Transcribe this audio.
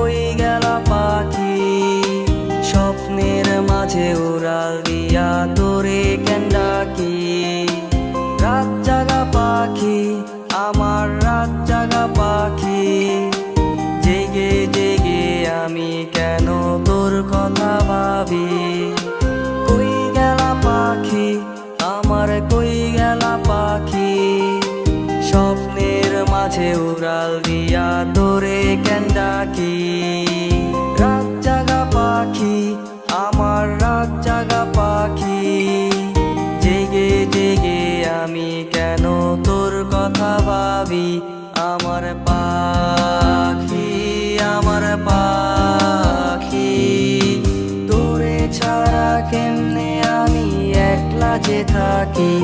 হয়ে গেল পাখি। স্বপ্নের মাঝে উড়াল দিয়া তোরে কেন ডাকি? রাত জাগা পাখি, আমার রাত জাগা পাখি। জেগে জেগে আমি কেন তোর কথা ভাবি? কই গেলা পাখি, আমার কই গেলা পাখি? স্বপ্নের মাঝে উড়াল দিয়া তোরে কেন তোর কথা ভাবি? আমার পাখি আমার পাখি। তোরে ছাড়া কেমনে আমি একলা যে থাকি?